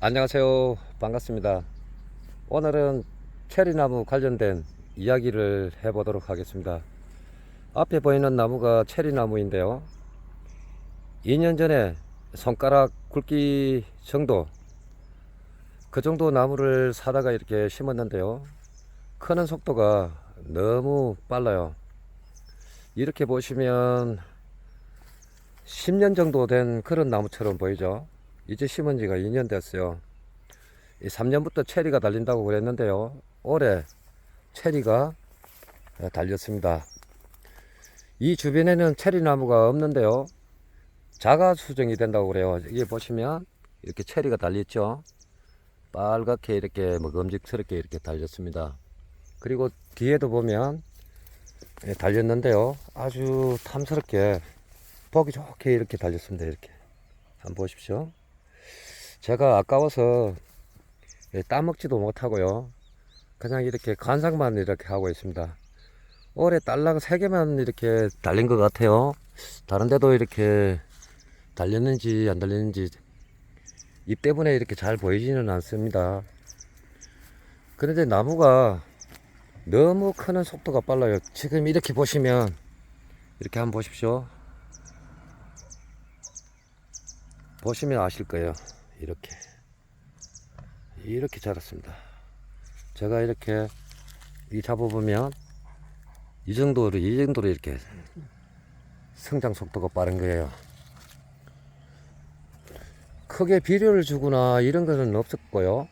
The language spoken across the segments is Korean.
안녕하세요. 반갑습니다. 오늘은 체리나무 관련된 이야기를 해 보도록 하겠습니다. 앞에 보이는 나무가 체리나무인데요. 2년 전에 손가락 굵기 정도, 그 정도 나무를 사다가 이렇게 심었는데요. 크는 속도가 너무 빨라요. 이렇게 보시면 10년 정도 된 그런 나무처럼 보이죠. 이제 심은 지가 2년 됐어요. 이 3년부터 체리가 달린다고 그랬는데요. 올해 체리가 달렸습니다. 이 주변에는 체리 나무가 없는데요. 자가 수정이 된다고 그래요. 여기 보시면 이렇게 체리가 달렸죠. 빨갛게 이렇게 먹음직스럽게 이렇게 달렸습니다. 그리고 뒤에도 보면 예, 달렸는데요. 아주 탐스럽게 보기 좋게 이렇게 달렸습니다. 이렇게 한번 보십시오. 제가 아까워서 예, 따먹지도 못하고요. 그냥 이렇게 관상만 이렇게 하고 있습니다. 올해 딸랑 3개만 이렇게 달린 것 같아요. 다른 데도 이렇게 달렸는지 안 달렸는지 잎 때문에 이렇게 잘 보이지는 않습니다. 그런데 나무가 너무 크는 속도가 빨라요. 지금 이렇게 보시면 이렇게 한번 보십시오. 보시면 아실 거예요. 이렇게 이렇게 자랐습니다. 제가 이렇게 이 잡아보면 이 정도로 이 정도로 이렇게 성장 속도가 빠른 거예요. 크게 비료를 주거나 이런 거는 없었고요.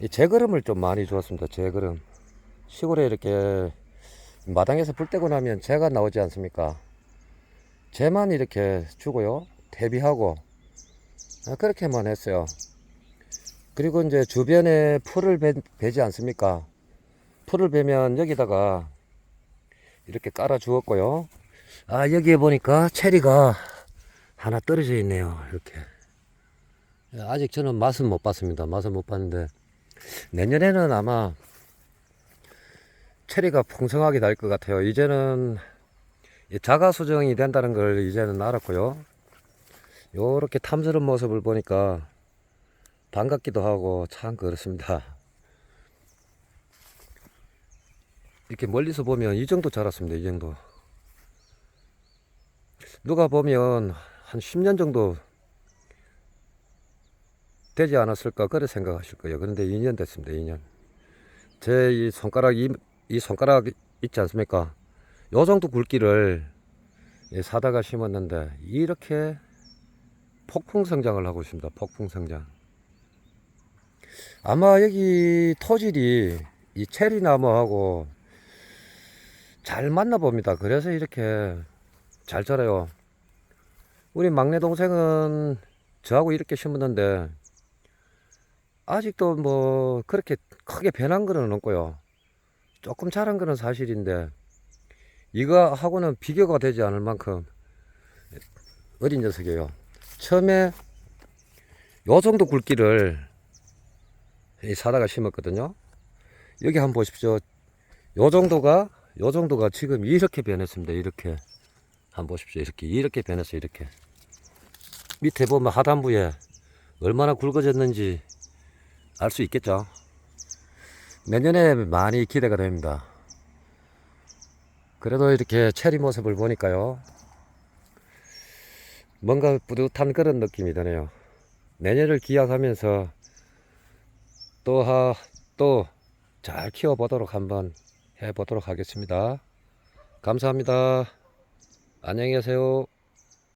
이 재거름을 좀 많이 주었습니다. 재거름. 시골에 이렇게 마당에서 불 떼고 나면 재가 나오지 않습니까? 재만 이렇게 주고요. 대비하고 아, 그렇게만 했어요. 그리고 이제 주변에 풀을 배, 베지 않습니까? 풀을 베면 여기다가 이렇게 깔아 주었고요. 아, 여기에 보니까 체리가 하나 떨어져 있네요. 이렇게. 아직 저는 맛은 못 봤습니다. 맛은 못 봤는데 내년에는 아마 체리가 풍성하게 날 것 같아요. 이제는 이 자가 수정이 된다는 걸 이제는 알았고요. 요렇게 탐스러운 모습을 보니까 반갑기도 하고 참 그렇습니다. 이렇게 멀리서 보면 이 정도 자랐습니다. 이 정도. 누가 보면 한 10년 정도 되지 않았을까 그래 생각하실 거예요. 그런데 2년 됐습니다. 2년. 제 이 손가락 이, 이 손가락 있지 않습니까? 요 정도 굵기를 예, 사다가 심었는데 이렇게 폭풍 성장을 하고 있습니다. 폭풍 성장. 아마 여기 토질이 이 체리 나무하고 잘 맞나 봅니다. 그래서 이렇게 잘 자라요. 우리 막내 동생은 저하고 이렇게 심었는데 아직도 뭐 그렇게 크게 변한 거는 없고요. 조금 자란 거는 사실인데 이거 하고는 비교가 되지 않을 만큼 어린 녀석이에요. 처음에 요 정도 굵기를 이 사다가 심었거든요. 여기 한번 보십시오. 요 정도가 요 정도가 지금 이렇게 변했습니다. 이렇게 한번 보십시오. 이렇게 이렇게 변했어요. 이렇게 밑에 보면 하단부에 얼마나 굵어졌는지 알 수 있겠죠. 내년에 많이 기대가 됩니다. 그래도 이렇게 체리 모습을 보니까요. 뭔가 뿌듯한 그런 느낌이 드네요. 내년을 기약하면서 또, 하, 또, 잘 키워보도록 한번 해보도록 하겠습니다. 감사합니다. 안녕히 계세요.